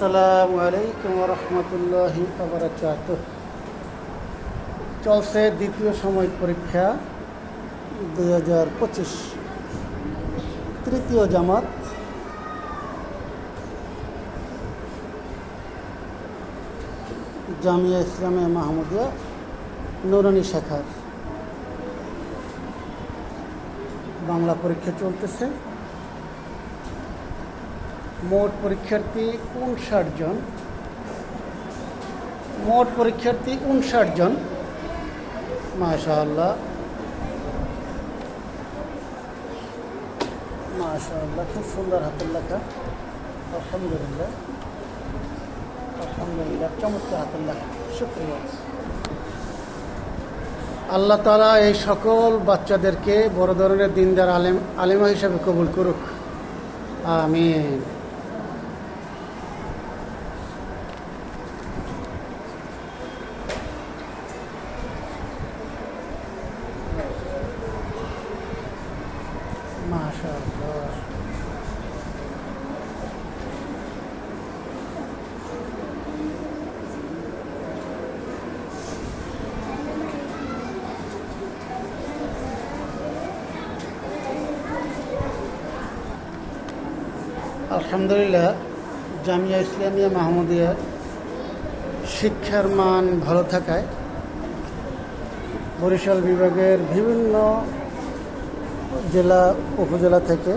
আসসালামু আলাইকুম রহমতুল্লাহি চলছে দ্বিতীয় সময় পরীক্ষা দুই হাজার পঁচিশ। তৃতীয় জামাত। জামিয়া ইসলামে মাহমুদিয়া নুরানি শাখার বাংলা পরীক্ষা চলতেছে। মোট পরীক্ষার্থী উনষাট জন। মোট পরীক্ষার্থী উনষাট জন। মাশাআল্লাহ। মাশাআল্লাহ, খুব সুন্দর হাতের লেখা। আলহামদুলিল্লাহ। আলহামদুলিল্লাহ, চমৎকার হাতের লেখা। শুক্রিয়া। আল্লাহ তালা এই সকল বাচ্চাদেরকে বড় ধরনের দিনদার আলেম, আলেমা হিসাবে কবুল করুক। আমিন। মাশাআল্লাহ। আলহামদুলিল্লাহ জামিয়া ইসলামিয়া মাহমুদিয়া শিক্ষার মান ভালো থাকায় বরিশাল বিভাগের বিভিন্ন জেলা উপজেলা থেকে।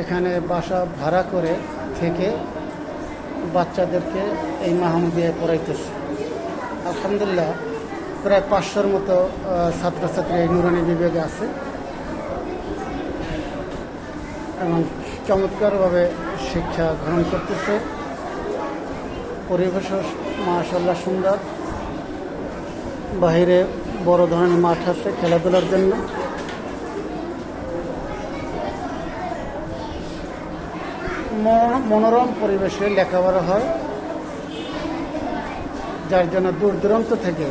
এখানে বাসা ভাড়া করে থেকে বাচ্চাদেরকে এই মাহমুদিয়ায় পড়াইতেছে। আলহামদুলিল্লাহ, প্রায় পাঁচশোর মতো ছাত্রছাত্রী এই নুরানি বিভাগে আছে। এবং চমৎকারভাবে শিক্ষা গ্রহণ করতেছে। পরিবেশও মাশাল্লাহ সুন্দর। বাইরে বড় ধরনের মাঠ আছে খেলাধুলার জন্য। মনোরম পরিবেশে লেখাপড়া হয়। যার জন্য দূর দূরান্ত থেকে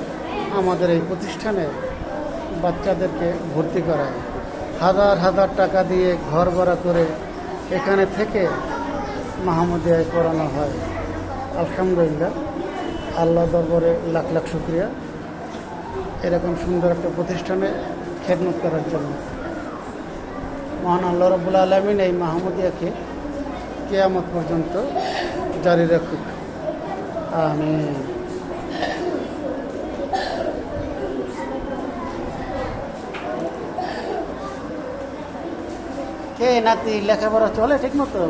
আমাদের এই প্রতিষ্ঠানে বাচ্চাদেরকে ভর্তি করায়। হাজার হাজার টাকা দিয়ে ঘর ভাড়া করে এখানে থেকে মাহমুদিয়ায় করানো হয়। আলহামদুলিল্লাহ। আল্লাহ দরবারে লাখ লাখ শুক্রিয়া। এরকম সুন্দর একটা প্রতিষ্ঠানে খেদমত করার জন্য। মহান আল্লাহ রবুল আলমিন এই মাহমুদিয়াকে কেয়ামত পর্যন্ত জারি রাখুক। আমি কে নাতি, লেখাপড়া চলে ঠিক মতো?